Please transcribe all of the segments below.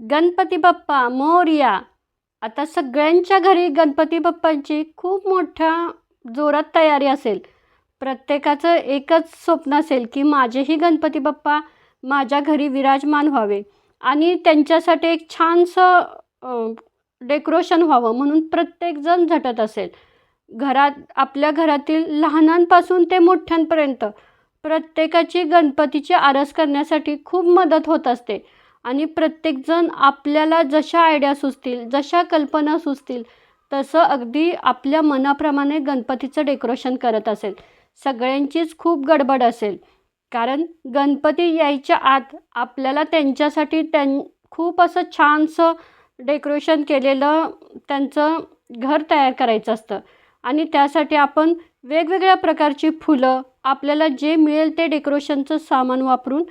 गणपती बाप्पा मोरया. आता सगळ्यांच्या घरी गणपती बाप्पांची खूप मोठ्या जोरात तयारी असेल. प्रत्येकाचं एकच स्वप्न असेल की माझेही गणपती बाप्पा माझ्या घरी विराजमान व्हावे आणि त्यांच्यासाठी एक छानसं डेकोरेशन व्हावं म्हणून प्रत्येकजण झटत असेल. घरात आपल्या घरातील लहानांपासून ते मोठ्यांपर्यंत प्रत्येकाची गणपतीची आरस करण्यासाठी खूप मदत होत असते. आणि प्रत्येकजण आपल्याला जशा आयडिया सुचतील जशा कल्पना सुचतील तसं अगदी आपल्या मनाप्रमाणे गणपतीचं डेकोरेशन करत असेल. सगळ्यांचीच खूप गडबड असेल. कारण गणपती यायच्या आत आपल्याला त्यांच्यासाठी त्यां खूप असं छानसं डेकोरेशन केलेलं त्यांचं घर तयार करायचं असतं. आणि त्यासाठी आपण वेगवेगळ्या प्रकारची फुलं आपल्याला जे मिळेल ते डेकोरेशनचं सामान वापरून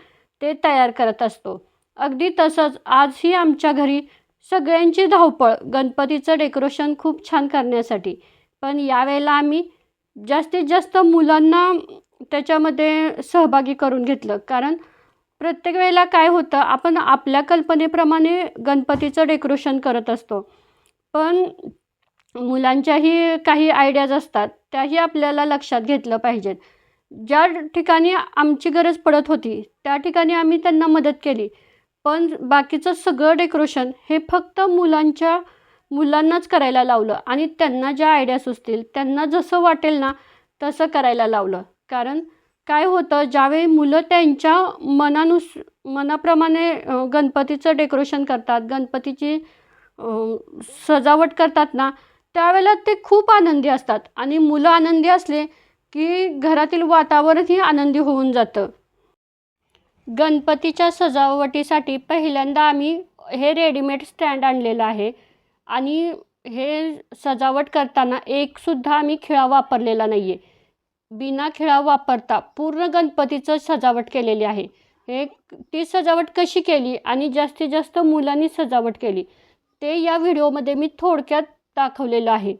ते तयार करत असतो. अगदी तसंच आजही आमच्या घरी सगळ्यांची धावपळ गणपतीचं डेकोरेशन खूप छान करण्यासाठी. पण यावेळेला आम्ही जास्तीत जास्त मुलांना त्याच्यामध्ये सहभागी करून घेतलं. कारण प्रत्येक वेळेला काय होतं आपण आपल्या कल्पनेप्रमाणे गणपतीचं डेकोरेशन करत असतो. पण मुलांच्याही काही आयडियाज असतात त्याही आपल्याला लक्षात घेतलं पाहिजेत. ज्या ठिकाणी आमची गरज पडत होती त्या ठिकाणी आम्ही त्यांना मदत केली. पण बाकीचं सगळं डेकोरेशन हे फक्त मुलांच्या मुलांनाच करायला लावलं आणि त्यांना ज्या आयडिया सुचतील त्यांना जसं वाटेल ना तसं करायला लावलं. कारण काय होतं ज्यावेळी मुलं त्यांच्या मनानुस मनाप्रमाणे गणपतीचं डेकोरेशन करतात गणपतीची सजावट करतात ना त्यावेळेला ते खूप आनंदी असतात. आणि मुलं आनंदी असले की घरातील वातावरणही आनंदी होऊन जातं. गणपतीच्या सजावटीसाठी पहिल्यांदा आम्ही हे रेडीमेड स्टँड आणलेलं आहे. आणि हे सजावट करताना एकसुद्धा आम्ही खिळा वापरलेला नाही आहे बिना खिळा वापरता पूर्ण गणपतीचं सजावट केलेली आहे. हे ती सजावट कशी केली आणि जास्तीत जास्त मुलांनी सजावट केली ते या व्हिडिओमध्ये मी थोडक्यात दाखवलेलं आहे.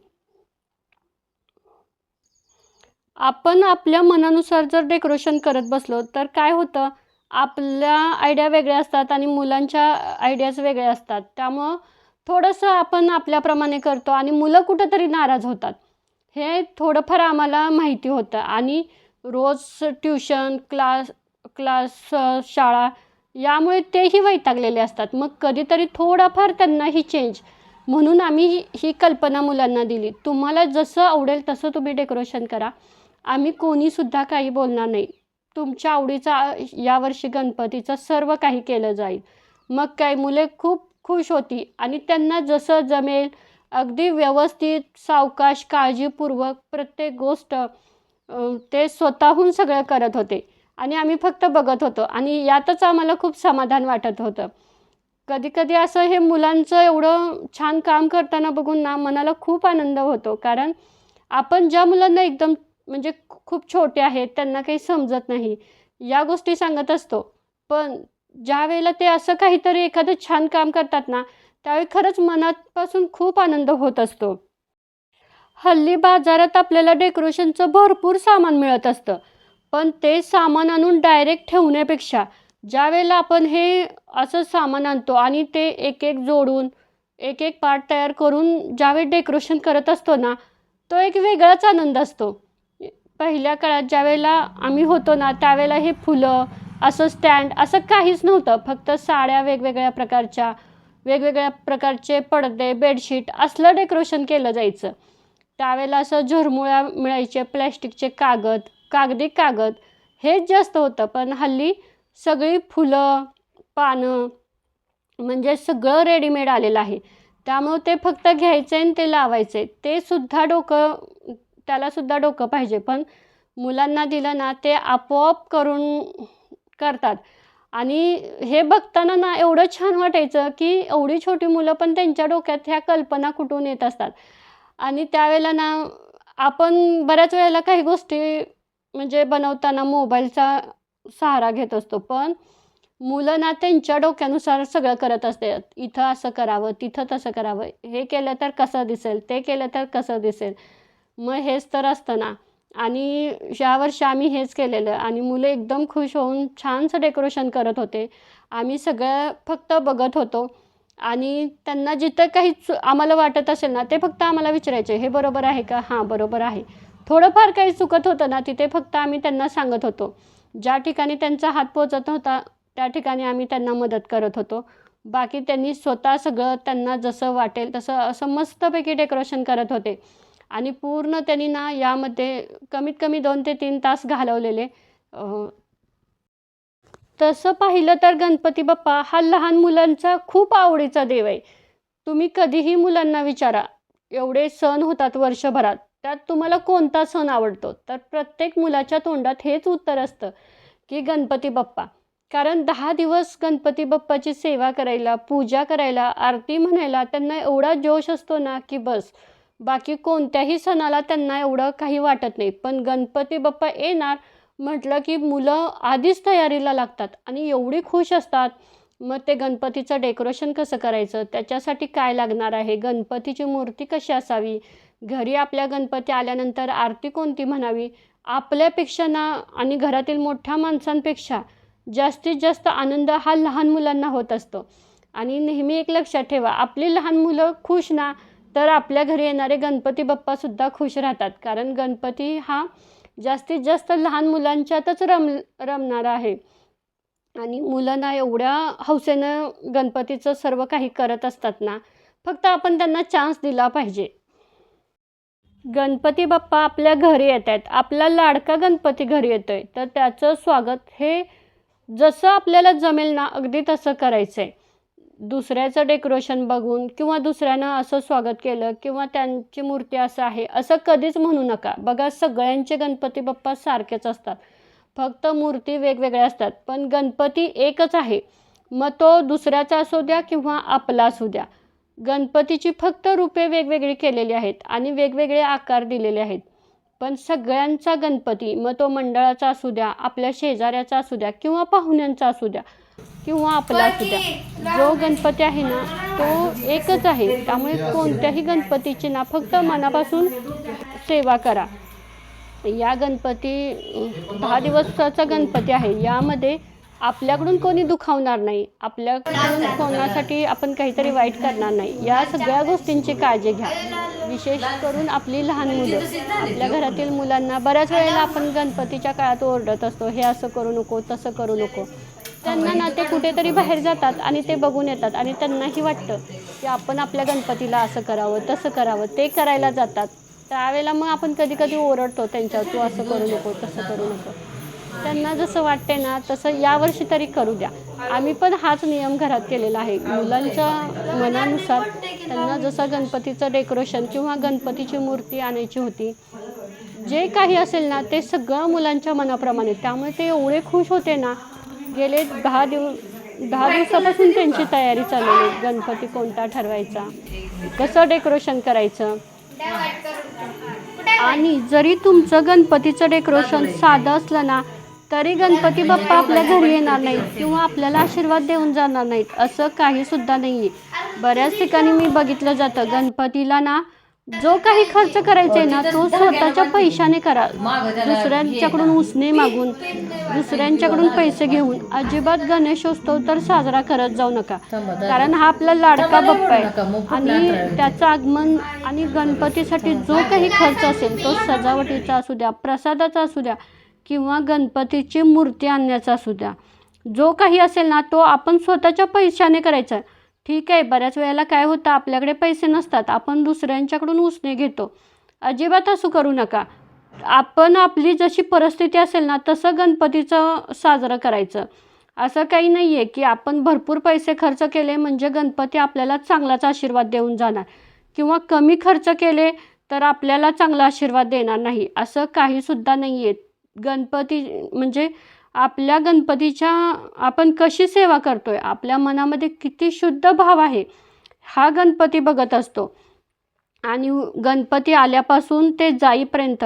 आपण आपल्या मनानुसार जर डेकोरेशन करत बसलो तर काय होतं? आपल्या आयडिया वेगळ्या असतात आणि मुलांच्या आयडियाज वेगळ्या असतात. त्यामुळं थोडंसं आपण आपल्याप्रमाणे करतो आणि मुलं कुठंतरी नाराज होतात. हे थोडंफार आम्हाला माहिती होतं. आणि रोज ट्युशन क्लास क्लास शाळा यामुळे तेही वैतागलेले असतात. मग कधीतरी थोडाफार त्यांनाही चेंज म्हणून आम्ही ही कल्पना मुलांना दिली. तुम्हाला जसं आवडेल तसं तुम्ही डेकोरेशन करा. आम्ही कोणीसुद्धा काही बोलणार नाही. तुमच्या आवडीचा यावर्षी गणपतीचं सर्व काही केलं जाईल. मग काय मुले खूप खुश होती आणि त्यांना जसं जमेल अगदी व्यवस्थित सावकाश काळजीपूर्वक प्रत्येक गोष्ट ते स्वतःहून सगळं करत होते. आणि आम्ही फक्त बघत होतो आणि यातच आम्हाला खूप समाधान वाटत होतं. कधीकधी असं हे मुलांचं एवढं छान काम करताना बघून ना मनाला खूप आनंद होतो. कारण आपण ज्या मुलांना एकदम म्हणजे खूप छोटे आहेत त्यांना काही समजत नाही. या गोष्टी सांगत असतो. पण ज्या वेळेला ते असं काहीतरी एखादं छान काम करतात ना त्यावेळी खरंच मनापासून खूप आनंद होत असतो. हल्ली बाजारात आपल्याला डेकोरेशनचं भरपूर सामान मिळत असतं. पण ते सामान आणून डायरेक्ट ठेवण्यापेक्षा ज्या वेळेला आपण हे असं सामान आणतो आणि ते एक एक जोडून एक एक पार्ट तयार करून ज्यावेळी डेकोरेशन करत असतो ना तो एक वेगळाच आनंद असतो. पहिल्या काळात ज्यावेळेला आम्ही होतो ना त्यावेळेला हे फुलं असं स्टँड असं काहीच नव्हतं. फक्त साड्या वेगवेगळ्या प्रकारच्या वेगवेगळ्या प्रकारचे पडदे बेडशीट असलं डेकोरेशन केलं जायचं. त्यावेळेला असं झुरमुळ्या मिळायचे प्लॅस्टिकचे कागद कागदी कागद हेच जास्त होतं. पण हल्ली सगळी फुलं पानं म्हणजे सगळं रेडीमेड आलेलं आहे. त्यामुळं ते फक्त घ्यायचं आहे आणि ते लावायचं. आहे ते सुद्धा डोकं त्यालासुद्धा डोकं पाहिजे. पण मुलांना दिलं ना ते आपोआप करून करतात. आणि हे बघताना ना एवढं छान वाटायचं की एवढी छोटी मुलं पण त्यांच्या डोक्यात ह्या कल्पना कुठून येत असतात. आणि त्यावेळेला ना आपण बऱ्याच वेळेला काही गोष्टी म्हणजे बनवताना मोबाईलचा सहारा घेत असतो. पण मुलं ना त्यांच्या डोक्यानुसार सगळं करत असतात इथं असं करावं तिथं तसं करावं. हे केलं तर कसं दिसेल ते केलं तर कसं दिसेल. मग हेच तर असतं ना. आणि ह्या आम्ही हेच केलेलं आणि मुलं एकदम खुश होऊन छानसं डेकोरेशन करत होते. आम्ही सगळं फक्त बघत होतो. आणि त्यांना जिथं काही चु आम्हाला वाटत असेल ना ते फक्त आम्हाला विचारायचे हे बरोबर आहे का? हां बरोबर आहे. थोडंफार काही चुकत होतं ना तिथे फक्त आम्ही त्यांना सांगत होतो. ज्या ठिकाणी त्यांचा हात पोचत होता त्या ठिकाणी आम्ही त्यांना मदत करत होतो. बाकी त्यांनी स्वतः सगळं त्यांना जसं वाटेल तसं असं मस्तपैकी डेकोरेशन करत होते. आणि पूर्ण त्यांनी ना यामध्ये कमीत कमी दोन ते तीन तास घालवलेले. तसं पाहिलं तर गणपती बाप्पा हा लहान मुलांचा खूप आवडीचा देव आहे. तुम्ही कधीही मुलांना विचारा एवढे सण होतात वर्षभरात त्यात तुम्हाला कोणता सण आवडतो? तर प्रत्येक मुलाच्या तोंडात हेच उत्तर असतं की गणपती बाप्पा. कारण दहा दिवस गणपती बाप्पाची सेवा करायला पूजा करायला आरती म्हणायला त्यांना एवढा जोश असतो ना की बस बाकी कोणत्याही सणाला त्यांना एवढं काही वाटत नाही. पण गणपती बाप्पा येणार म्हटलं की मुलं आधीच तयारीला लागतात आणि एवढी खुश असतात. मग ते गणपतीचं डेकोरेशन कसं करायचं? त्याच्यासाठी काय लागणार आहे? गणपतीची मूर्ती कशी असावी? घरी आपल्या गणपती आल्यानंतर आरती कोणती म्हणावी? आपल्यापेक्षा ना आणि घरातील मोठ्या माणसांपेक्षा जास्तीत जास्त आनंद हा लहान मुलांना होत असतो. आणि नेहमी एक लक्षात ठेवा आपली लहान मुलं खुश ना तर आपल्या घरी येणारे गणपती बाप्पासुद्धा खुश राहतात. कारण गणपती हा जास्तीत जास्त लहान मुलांच्यातच रम रमणारा आहे. आणि मुलांना एवढ्या हौसेनं गणपतीचं सर्व काही करत असतात ना फक्त आपण त्यांना चान्स दिला पाहिजे. गणपती बाप्पा आपल्या घरी येत आहेत आपला लाडका गणपती घरी येतो आहे तर त्याचं स्वागत हे जसं आपल्याला जमेल ना अगदी तसं करायचं आहे दुसऱ्याचं डेकोरेशन बघून किंवा दुसऱ्यानं असं स्वागत केलं किंवा त्यांची मूर्ती असं आहे असं कधीच म्हणू नका. बघा सगळ्यांचे गणपती बाप्पा सारखेच असतात. फक्त मूर्ती वेगवेगळ्या असतात पण गणपती एकच आहे. मग तो दुसऱ्याचा असू द्या किंवा आपला असू द्या. गणपतीची फक्त रूपे वेगवेगळी केलेली आहेत आणि वेगवेगळे आकार दिलेले आहेत. पण सगळ्यांचा गणपती मग तो मंडळाचा असू द्या आपल्या शेजाऱ्याचा असू द्या किंवा पाहुण्यांचा असू द्या किंवा आपला असू द्या. जो गणपती आहे ना तो एकच आहे. त्यामुळे कोणत्याही गणपतीची ना फक्त मनापासून सेवा करा. या गणपती दहा दिवसाचा गणपती आहे. यामध्ये आपल्याकडून कोणी दुखावणार नाही. आपल्याकडून कोणासाठी आपण काहीतरी वाईट करणार नाही. या सगळ्या गोष्टींची काळजी घ्या. विशेष करून आपली लहान मुलं. आपल्या घरातील मुलांना बऱ्याच वेळेला आपण गणपतीच्या काळात ओरडत असतो. हे असं करू नको तसं करू नको. त्यांना ना ते कुठेतरी बाहेर जातात आणि ते बघून येतात आणि त्यांनाही वाटतं की आपण आपल्या गणपतीला असं करावं तसं करावं ते करायला जातात. त्यावेळेला मग आपण कधी कधी ओरडतो त्यांच्यावर तू असं करू नको तसं करू नको. त्यांना जसं वाटते ना तसं यावर्षी तरी करू द्या. आम्ही पण हाच नियम घरात केलेला आहे. मुलांच्या मनानुसार त्यांना जसं गणपतीचं डेकोरेशन किंवा गणपतीची मूर्ती आणायची होती जे काही असेल ना ते सगळं मुलांच्या मनाप्रमाणे. त्यामुळे ते एवढे खुश होते ना गेले दहा दिवस दहा दिवसापासून त्यांची तयारी चाललेली गणपती कोणता ठरवायचा? कसं डेकोरेशन करायचं? आणि जरी तुमचं गणपतीचं डेकोरेशन साधं असलं ना तरी गणपती बाप्पा आपल्या घरी येणार नाहीत किंवा आपल्याला आशीर्वाद देऊन जाणार नाहीत असं काही सुद्धा नाही आहे बऱ्याच ठिकाणी मी बघितलं जातं गणपतीला ना जो काही खर्च करायचा आहे ना तो स्वतःच्या पैशाने करा. दुसऱ्यांच्याकडून उसने मागून दुसऱ्यांच्याकडून पैसे घेऊन अजिबात गणेशोत्सव तर साजरा करत जाऊ नका. कारण हा आपला लाडका बाप्पा आहे. आणि त्याचं आगमन आणि गणपतीसाठी जो काही खर्च असेल तो सजावटीचा असू द्या प्रसादाचा असू द्या किंवा गणपतीची मूर्ती आणण्याचा असू द्या जो काही असेल ना तो आपण स्वतःच्या पैशाने करायचा आहे. ठीक आहे बऱ्याच वेळेला काय होतं आपल्याकडे पैसे नसतात आपण दुसऱ्यांच्याकडून उसने घेतो. अजिबात असं करू नका. आपण आपली जशी परिस्थिती असेल ना तसं गणपतीचं साजरं करायचं. असं काही नाही आहे की आपण भरपूर पैसे खर्च केले म्हणजे गणपती आपल्याला चांगलाच आशीर्वाद देऊन जाणार. किंवा कमी खर्च केले तर आपल्याला चांगला आशीर्वाद देणार नाही. असं काहीसुद्धा नाही आहे गणपती म्हणजे आपल्या गणपतीच्या आपण कशी सेवा करतोय? आपल्या मनामध्ये किती शुद्ध भाव आहे? हा गणपती बघत असतो. आणि गणपती आल्यापासून ते जाईपर्यंत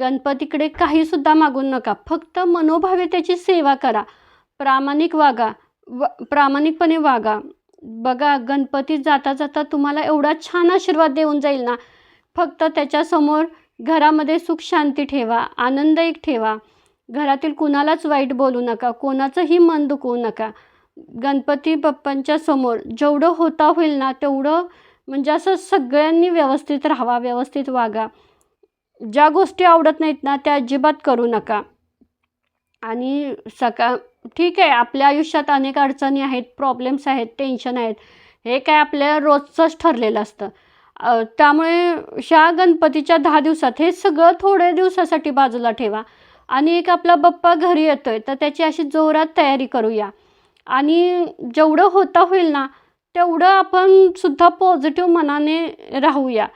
गणपतीकडे काहीसुद्धा मागून नका. फक्त मनोभावे त्याची सेवा करा. प्रामाणिक वागा. व प्रामाणिकपणे वागा. बघा गणपती जाता जाता तुम्हाला एवढा छान आशीर्वाद देऊन जाईल ना? फक्त त्याच्यासमोर घरामध्ये सुख शांती ठेवा. आनंद एक ठेवा. घरातील कुणालाच वाईट बोलू नका कोणाचंही मन दुखवू नका. गणपती बाप्पांच्या समोर जेवढं होता होईल ना तेवढं म्हणजे असं सगळ्यांनी व्यवस्थित राहावा व्यवस्थित वागा. ज्या गोष्टी आवडत नाहीत ना त्या अजिबात करू नका. आणि सकाळ ठीक आहे आपल्या आयुष्यात अनेक अडचणी आहेत प्रॉब्लेम्स आहेत टेन्शन आहेत. हे काय आपल्या रोजचंच ठरलेलं असतं. त्यामुळे ह्या गणपतीच्या दहा दिवसात हे सगळं थोड्या दिवसासाठी बाजूला ठेवा. आणि एक आपला बाप्पा घरी येतोय तर त्याची अशी जोरात तयारी करूया. आणि जेवढं होता होईल ना तेवढं आपण सुद्धा पॉझिटिव्ह मनाने राहूया.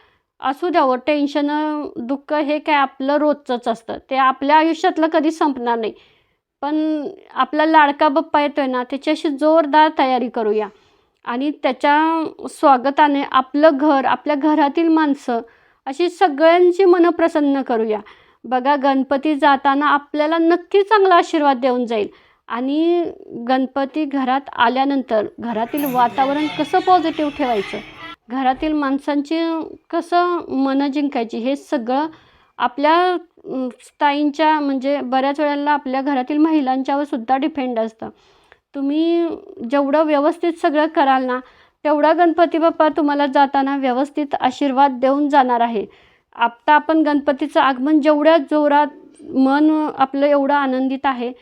असू द्यावं टेन्शन हो, दुःख हे काय आपलं रोजचंच असतं. ते आपल्या आयुष्यातलं कधी संपणार नाही. पण आपला लाडका बाप्पा येतोय ना त्याची अशी जोरदार तयारी करूया. आणि त्याच्या स्वागताने आपलं घर आपल्या घरातील माणसं अशी सगळ्यांची मनं प्रसन्न करूया. बघा गणपती जाताना आपल्याला नक्की चांगला आशीर्वाद देऊन जाईल. आणि गणपती घरात आल्यानंतर घरातील वातावरण कसं पॉझिटिव्ह ठेवायचं? घरातील माणसांची कसं मनं जिंकायची? हे सगळं आपल्या अं, ताईंच्या म्हणजे बऱ्याच वेळेला आपल्या घरातील महिलांच्यावर सुद्धा डिपेंड असतं. तुम्ही जेवढं व्यवस्थित सगळं कराल ना तेवढा गणपती बाप्पा तुम्हाला जाताना व्यवस्थित आशीर्वाद देऊन जाणार आहे. आत्ता आपण गणपतीचं आगमन जेवढ्या जोरात मन आपलं एवढं आनंदित आहे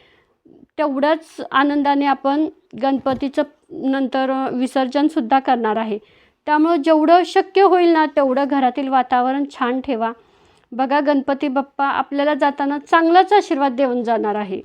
तेवढ्याच आनंदाने आपण गणपतीचं नंतर विसर्जनसुद्धा करणार आहे. त्यामुळं जेवढं शक्य होईल ना तेवढं घरातील वातावरण छान ठेवा. बघा गणपती बाप्पा आपल्याला जाताना चांगलाच आशीर्वाद देऊन जाणार आहे.